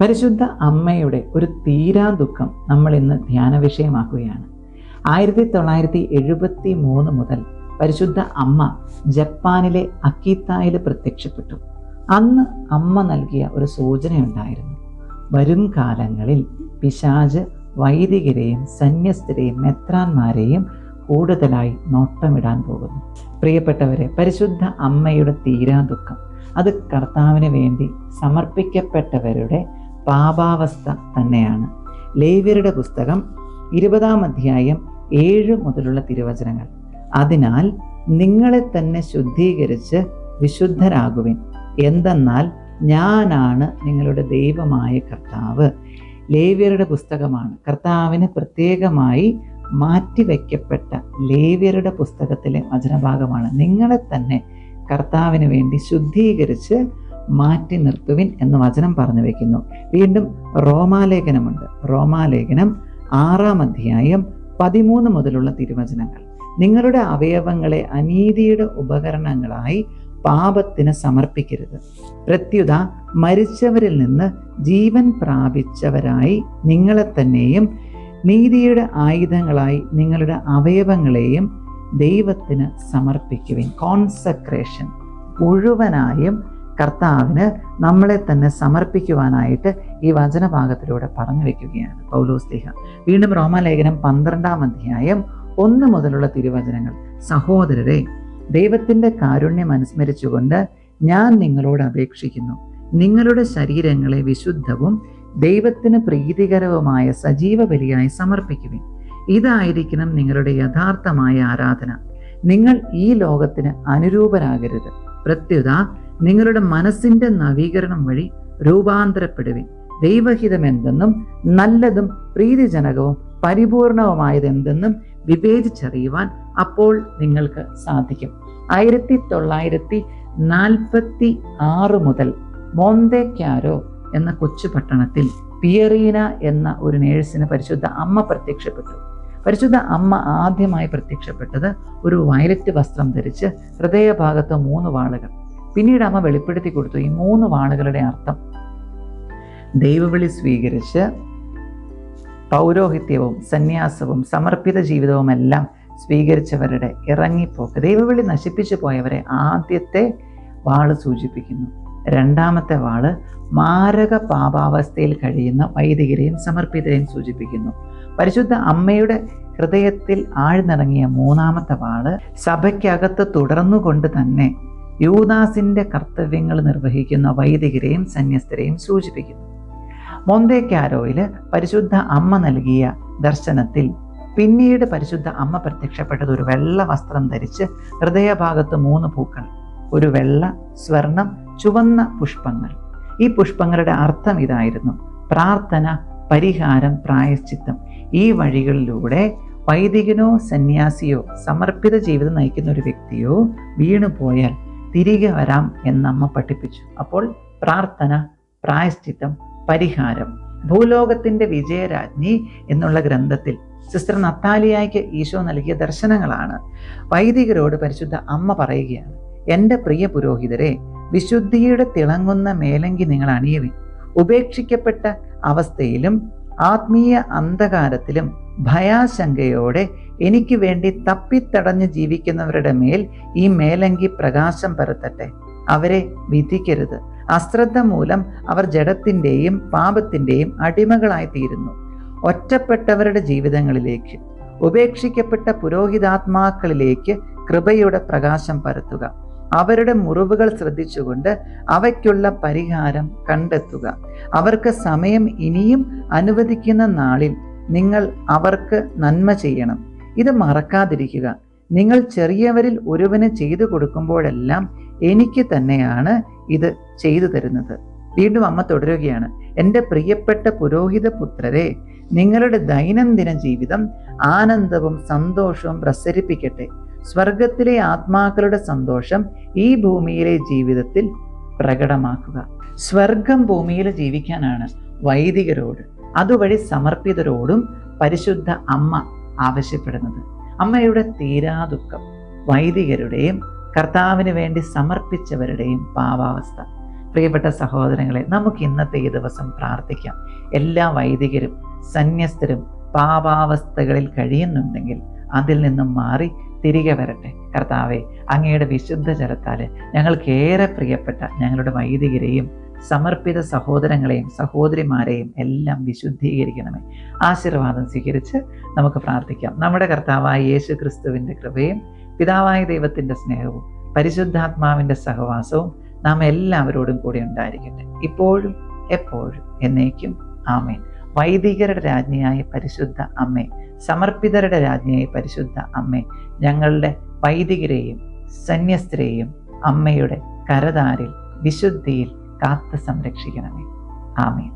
പരിശുദ്ധ അമ്മയുടെ ഒരു തീരാ ദുഃഖം നമ്മൾ ഇന്ന് ധ്യാന വിഷയമാക്കുകയാണ്. ആയിരത്തി തൊള്ളായിരത്തി എഴുപത്തി മൂന്ന് മുതൽ പരിശുദ്ധ അമ്മ ജപ്പാനിലെ അക്കീത്തായിൽ പ്രത്യക്ഷപ്പെട്ടു. അന്ന് അമ്മ നൽകിയ ഒരു സൂചനയുണ്ടായിരുന്നു. വരും കാലങ്ങളിൽ പിശാജ് വൈദികരെയും സന്യസ്തരെയും മെത്രാന്മാരെയും കൂടുതലായി നോട്ടമിടാൻ പോകുന്നു. പ്രിയപ്പെട്ടവരെ പരിശുദ്ധ അമ്മയുടെ തീരാ ദുഃഖം അത് കർത്താവിന് വേണ്ടി സമർപ്പിക്കപ്പെട്ടവരുടെ പാപാവസ്ഥ തന്നെയാണ്. ലേവ്യരുടെ പുസ്തകം ഇരുപതാം അധ്യായം ഏഴ് മുതലുള്ള തിരുവചനങ്ങൾ. അതിനാൽ നിങ്ങളെ തന്നെ ശുദ്ധീകരിച്ച് വിശുദ്ധരാകുവിൻ. എന്തെന്നാൽ ഞാനാണ് നിങ്ങളുടെ ദൈവമായ കർത്താവ്. ലേവ്യരുടെ പുസ്തകമാണ്. കർത്താവിന് പ്രത്യേകമായി മാറ്റിവെക്കപ്പെട്ട ലേവ്യരുടെ പുസ്തകത്തിലെ വചനഭാഗമാണ്. നിങ്ങളെ തന്നെ കർത്താവിന് വേണ്ടി ശുദ്ധീകരിച്ച് മാറ്റി നിർത്തുവിൻ എന്ന് വചനം പറഞ്ഞു വയ്ക്കുന്നു വീണ്ടും റോമാലേഖനമുണ്ട്. റോമാലേഖനം ആറാം അധ്യായം പതിമൂന്ന് മുതലുള്ള തിരുവചനങ്ങൾ. നിങ്ങളുടെ അവയവങ്ങളെ അനീതിയുടെ ഉപകരണങ്ങളായി പാപത്തിന് സമർപ്പിക്കരുത്. പ്രത്യുത മരിച്ചവരിൽ നിന്ന് ജീവൻ പ്രാപിച്ചവരായി നിങ്ങളെ തന്നെയും നീതിയുടെ ആയുധങ്ങളായി നിങ്ങളുടെ അവയവങ്ങളെയും ദൈവത്തിന് സമർപ്പിക്കുവിൻ. കോൺസക്രേഷൻ മുഴുവനായും കർത്താവിന് നമ്മളെ തന്നെ സമർപ്പിക്കുവാനായിട്ട് ഈ വചനഭാഗത്തിലൂടെ പറഞ്ഞു വെക്കുകയാണ്. പൗലോസ് ലേഖ. വീണ്ടും റോമാലേഖനം പന്ത്രണ്ടാം അധ്യായം ഒന്ന് മുതലുള്ള തിരുവചനങ്ങൾ. സഹോദരരെ ദൈവത്തിന്റെ കാരുണ്യം അനുസ്മരിച്ചുകൊണ്ട് ഞാൻ നിങ്ങളോട് അപേക്ഷിക്കുന്നു. നിങ്ങളുടെ ശരീരങ്ങളെ വിശുദ്ധവും ദൈവത്തിന് പ്രീതികരവുമായ സജീവ ബലിയായി സമർപ്പിക്കുവിൻ. ഇതായിരിക്കണം നിങ്ങളുടെ യഥാർത്ഥമായ ആരാധന. നിങ്ങൾ ഈ ലോകത്തിന് അനുരൂപരാകരുത്. പ്രത്യുത നിങ്ങളുടെ മനസ്സിന്റെ നവീകരണം വഴി രൂപാന്തരപ്പെടുവിൻ. ദൈവഹിതം എന്തെന്നും നല്ലതും പ്രീതിജനകവും പരിപൂർണവുമായത് എന്തെന്നും വിവേചിച്ചറിയുവാൻ അപ്പോൾ നിങ്ങൾക്ക് സാധിക്കും. ആയിരത്തി തൊള്ളായിരത്തി നാൽപ്പത്തി ആറ് മുതൽ മോന്തേക്യാരോ എന്ന കൊച്ചു പട്ടണത്തിൽ പിയറീന എന്ന ഒരു നേഴ്സിന് പരിശുദ്ധ അമ്മ പ്രത്യക്ഷപ്പെട്ടു. പരിശുദ്ധ അമ്മ ആദ്യമായി പ്രത്യക്ഷപ്പെട്ടത് ഒരു വയലറ്റ് വസ്ത്രം ധരിച്ച് ഹൃദയഭാഗത്ത് മൂന്ന് വാളുകൾ. പിന്നീട് അമ്മ വെളിപ്പെടുത്തി കൊടുത്തു ഈ മൂന്ന് വാളുകളുടെ അർത്ഥം. ദൈവവിളി സ്വീകരിച്ച് പൗരോഹിത്യവും സന്യാസവും സമർപ്പിത ജീവിതവും എല്ലാം സ്വീകരിച്ചവരുടെ ഇറങ്ങിപ്പോക്ക് ദൈവവിളി നശിപ്പിച്ചു പോയവരെ ആദ്യത്തെ വാൾ സൂചിപ്പിക്കുന്നു. രണ്ടാമത്തെ വാൾ മാരക പാപാവസ്ഥയിൽ കഴിയുന്ന വൈദികരെയും സമർപ്പിതരെയും സൂചിപ്പിക്കുന്നു. പരിശുദ്ധ അമ്മയുടെ ഹൃദയത്തിൽ ആഴ്ന്നിറങ്ങിയ മൂന്നാമത്തെ വാൾ സഭയ്ക്കകത്ത് തുടർന്നുകൊണ്ട് തന്നെ യൂദാസിന്റെ കർത്തവ്യങ്ങൾ നിർവഹിക്കുന്ന വൈദികരെയും സന്യസ്തരെയും സൂചിപ്പിക്കുന്നു. മൊന്തേക്കാരോയിൽ പരിശുദ്ധ അമ്മ നൽകിയ ദർശനത്തിൽ പിന്നീട് പരിശുദ്ധ അമ്മ പ്രത്യക്ഷപ്പെട്ടത് ഒരു വെള്ള വസ്ത്രം ധരിച്ച് ഹൃദയഭാഗത്ത് മൂന്ന് പൂക്കൾ ഒരു വെള്ള സ്വർണം ചുവന്ന പുഷ്പങ്ങൾ. ഈ പുഷ്പങ്ങളുടെ അർത്ഥം ഇതായിരുന്നു. പ്രാർത്ഥന പരിഹാരം പ്രായശ്ചിത്തം. ഈ വഴികളിലൂടെ വൈദികനോ സന്യാസിയോ സമർപ്പിത ജീവിതം നയിക്കുന്ന ഒരു വ്യക്തിയോ വീണുപോയാൽ തിരികെ വരാം എന്ന് അമ്മ പഠിപ്പിച്ചു. അപ്പോൾ പ്രാർത്ഥന പ്രായശ്ചിത്തം പരിഹാരം ഭൂലോകത്തിന്റെ വിജയരാജ്ഞി എന്നുള്ള ഗ്രന്ഥത്തിൽ സിസ്റ്റർ നത്താലിയായ്ക്ക് ഈശോ നൽകിയ ദർശനങ്ങളാണ്. വൈദികരോട് പരിശുദ്ധ അമ്മ പറയുകയാണ് എന്റെ പ്രിയ പുരോഹിതരെ വിശുദ്ധിയുടെ തിളങ്ങുന്ന മേലങ്കി നിങ്ങൾ അണിയവി ഉപേക്ഷിക്കപ്പെട്ട അവസ്ഥയിലും ആത്മീയ അന്ധകാരത്തിലും ഭയാശങ്കയോടെ എനിക്ക് വേണ്ടി തപ്പിത്തടഞ്ഞ് ജീവിക്കുന്നവരുടെ മേൽ ഈ മേലങ്കി പ്രകാശം പരത്തട്ടെ. അവരെ വിധിക്കരുത്. അശ്രദ്ധ മൂലം അവർ ജഡത്തിന്റെയും പാപത്തിന്റെയും അടിമകളായി തീരുന്നു. ഒറ്റപ്പെട്ടവരുടെ ജീവിതങ്ങളിലേക്ക് ഉപേക്ഷിക്കപ്പെട്ട പുരോഹിതാത്മാക്കളിലേക്ക് കൃപയുടെ പ്രകാശം പരത്തുക. അവരുടെ മുറിവുകൾ ശ്രദ്ധിച്ചുകൊണ്ട് അവയ്ക്കുള്ള പരിഹാരം കണ്ടെത്തുക. അവർക്ക് സമയം ഇനിയും അനുവദിക്കുന്ന നാളിൽ നിങ്ങൾ അവർക്ക് നന്മ ചെയ്യണം. ഇത് മറക്കാതിരിക്കുക. നിങ്ങൾ ചെറിയവരിൽ ഒരുവന് ചെയ്തു കൊടുക്കുമ്പോഴെല്ലാം എനിക്ക് തന്നെയാണ് ഇത് ചെയ്തു തരുന്നത്. വീണ്ടും അമ്മ തുടരുകയാണ്. എന്റെ പ്രിയപ്പെട്ട പുരോഹിത പുത്രരെ നിങ്ങളുടെ ദൈനംദിന ജീവിതം ആനന്ദവും സന്തോഷവും പ്രസരിപ്പിക്കട്ടെ. സ്വർഗത്തിലെ ആത്മാക്കളുടെ സന്തോഷം ഈ ഭൂമിയിലെ ജീവിതത്തിൽ പ്രകടമാക്കുക. സ്വർഗം ഭൂമിയിൽ ജീവിക്കാനാണ് വൈദികരോട് അതുവഴി സമർപ്പിതരോടും പരിശുദ്ധ അമ്മ ആവശ്യപ്പെടുന്നത്. അമ്മയുടെ തീരാ ദുഃഖം വൈദികരുടെയും കർത്താവിന് വേണ്ടി സമർപ്പിച്ചവരുടെയും പാവാവസ്ഥ പ്രിയപ്പെട്ട സഹോദരങ്ങളെ നമുക്ക് ഇന്നത്തെ ഈ ദിവസം പ്രാർത്ഥിക്കാം. എല്ലാ വൈദികരും സന്യസ്തരും പാപാവസ്ഥകളിൽ കഴിയുന്നുണ്ടെങ്കിൽ അതിൽ നിന്നും മാറി തിരികെ വരട്ടെ. കർത്താവെ അങ്ങയുടെ വിശുദ്ധ ജലത്താൽ ഞങ്ങൾക്കേറെ പ്രിയപ്പെട്ട ഞങ്ങളുടെ വൈദികരെയും സമർപ്പിത സഹോദരങ്ങളെയും സഹോദരിമാരെയും എല്ലാം വിശുദ്ധീകരിക്കണമേ. ആശീർവാദം സ്വീകരിച്ച് നമുക്ക് പ്രാർത്ഥിക്കാം. നമ്മുടെ കർത്താവായ യേശു ക്രിസ്തുവിന്റെ കൃപയും പിതാവായ ദൈവത്തിന്റെ സ്നേഹവും പരിശുദ്ധാത്മാവിന്റെ സഹവാസവും നാം എല്ലാവരോടും കൂടി ഉണ്ടായിരിക്കട്ടെ. ഇപ്പോഴും എപ്പോഴും എന്നേക്കും. ആമേൻ. വൈദികരുടെ രാജ്ഞിയായ പരിശുദ്ധ അമ്മേ സമർപ്പിതരുടെ രാജ്ഞിയായ പരിശുദ്ധ അമ്മേ ഞങ്ങളുടെ വൈദികരെയും സന്യസ്തരെയും അമ്മയുടെ കരതാരിൽ വിശുദ്ധിയിൽ കാത്ത് സംരക്ഷിക്കണമേ. ആമേൻ.